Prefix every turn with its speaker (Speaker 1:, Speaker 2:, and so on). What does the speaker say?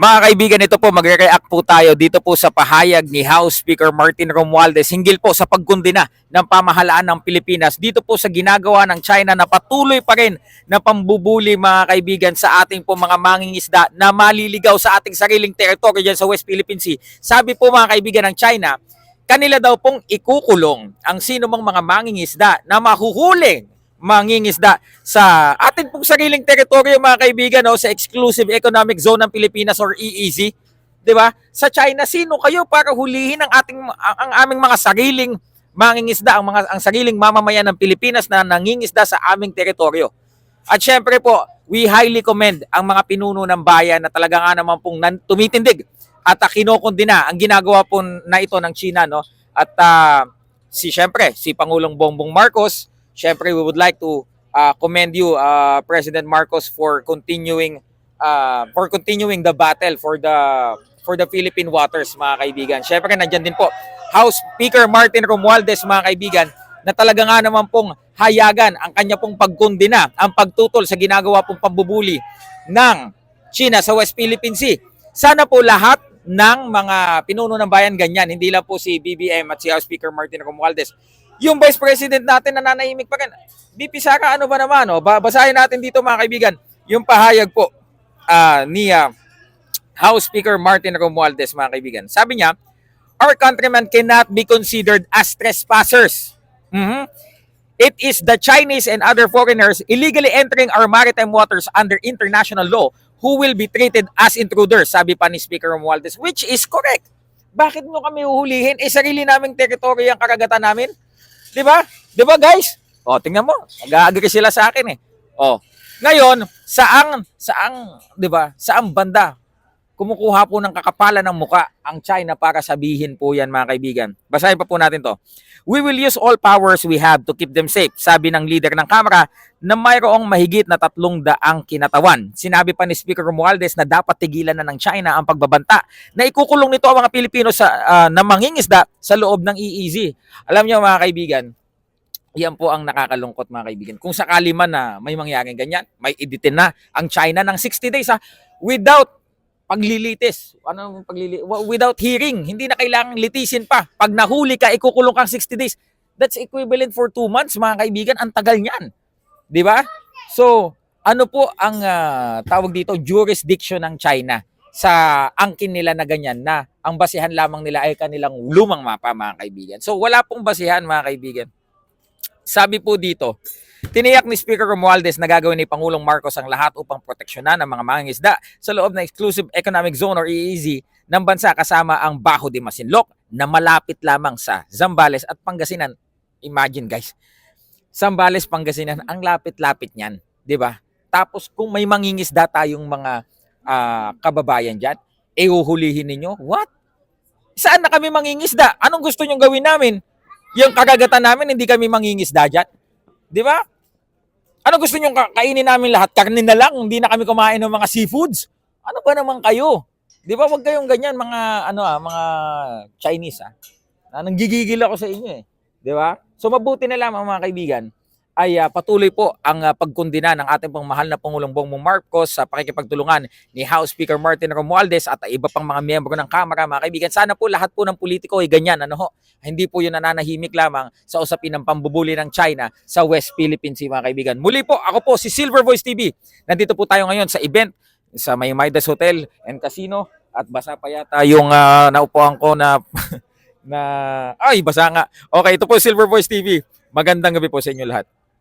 Speaker 1: Mga kaibigan, ito po, magre-react po tayo dito po sa pahayag ni House Speaker Martin Romualdez hinggil po sa pagkundina ng pamahalaan ng Pilipinas dito po sa ginagawa ng China na patuloy pa rin na pambubuli mga kaibigan sa ating po mga mangingisda na maliligaw sa ating sariling teritoryo dyan sa West Philippine Sea. Sabi po mga kaibigan ng China, kanila daw pong ikukulong ang sino mang mga mangingisda na mahuhuling mangingisda sa atin pong sariling teritoryo mga kaibigan no, sa Exclusive Economic Zone ng Pilipinas or EEZ. 'Di ba? Sa China, sino kayo para hulihin ang ating ang, aming mga sariling mangingisda, ang mga ang sariling mamamayan ng Pilipinas na nangingisda sa aming teritoryo. At syempre po, we highly commend ang mga pinuno ng bayan na talaga nga naman pong tumitindig at uh, kinokondina ang ginagawa po na ito ng China no. At ah, si syempre si Pangulong Bongbong Marcos, syempre we would like to uh, commend you uh, President Marcos for continuing uh, for continuing the battle for the for the Philippine waters mga kaibigan. Syempre nandiyan din po House Speaker Martin Romualdez mga kaibigan na talaga nga naman pong hayagan ang kanya pong pagkundina, ang pagtutol sa ginagawa pong pambubuli ng China sa West Philippine Sea. Sana po lahat ng mga pinuno ng bayan ganyan, hindi lang po si BBM at si House Speaker Martin Romualdez. Yung Vice President natin nananahimik pa rin. BP Sara, ano ba naman? Oh? Ba- Basahin natin dito mga kaibigan, yung pahayag po ah, ni ah, House Speaker Martin Romualdez mga kaibigan. Sabi niya, our countrymen cannot be considered as trespassers. Mhm. It is the Chinese and other foreigners illegally entering our maritime waters under international law who will be treated as intruders, sabi pa ni Speaker Romualdez, which is correct. Bakit mo kami uhulihin? Eh, sarili naming teritoryo ang karagatan namin. Di ba? Di ba, guys? O, tingnan mo. Mag-agree sila sa akin eh. O, ngayon, saang, saang, di ba, saang banda kumukuha po ng kakapalan ng muka ang China para sabihin po yan mga kaibigan. Basahin pa po natin to. We will use all powers we have to keep them safe, sabi ng leader ng Kamara na mayroong mahigit na tatlong daang kinatawan. Sinabi pa ni Speaker Romualdez na dapat tigilan na ng China ang pagbabanta na ikukulong nito ang mga Pilipino sa, ah, na mangingisda sa loob ng EEZ. Alam niyo mga kaibigan, yan po ang nakakalungkot mga kaibigan. Kung sakali man na may mangyaring ganyan, may editin na ang China ng 60 days ha, without paglilitis. Ano paglili without hearing, hindi na kailangang litisin pa. Pag nahuli ka, ikukulong kang 60 days. That's equivalent for 2 months mga kaibigan. Ang tagal niyan. 'Di ba? So, ano po ang ah, tawag dito jurisdiction ng China sa angkin nila na ganyan na ang basihan lamang nila ay kanilang lumang mapa mga kaibigan. So wala pong basihan mga kaibigan. Sabi po dito, tiniyak ni Speaker Romualdez na gagawin ni Pangulong Marcos ang lahat upang proteksyonan ng mga mangingisda sa loob ng Exclusive Economic Zone or EEZ ng bansa kasama ang Bajo de Masinloc na malapit lamang sa Zambales at Pangasinan. Imagine guys, Zambales, Pangasinan, ang lapit-lapit niyan, 'di ba? Tapos kung may mangingisda tayong mga ah, kababayan diyan, eh uhulihin ninyo. What? Saan na kami mangingisda? Anong gusto nyong gawin namin? Yung kagagatan namin, hindi kami mangingisda dyan. Di ba? Ano gusto ka- kainin namin lahat? Karne na lang, hindi na kami kumain ng mga seafoods. Ano ba naman kayo? Di ba? Huwag kayong ganyan, mga, ano ah, mga Chinese ah. Na nanggigigil ako sa inyo eh. Di ba? So mabuti na lamang mga kaibigan ay ah, patuloy po ang ah, pagkundina ng ating pong mahal na Pangulong Bongbong Marcos sa pakikipagtulungan ni House Speaker Martin Romualdez at iba pang mga miyembro ng Kamara, mga kaibigan. Sana po lahat po ng politiko ay ganyan, ano ho? Hindi po yun nananahimik lamang sa usapin ng pambubuli ng China sa West Philippine Sea, mga kaibigan. Muli po, ako po si Silver Voice TV. Nandito po tayo ngayon sa event sa May Maidas Hotel and Casino at basa pa yata yung ah, naupuan ko na na ay basa nga. Okay, ito po Silver Voice TV. Magandang gabi po sa inyo lahat.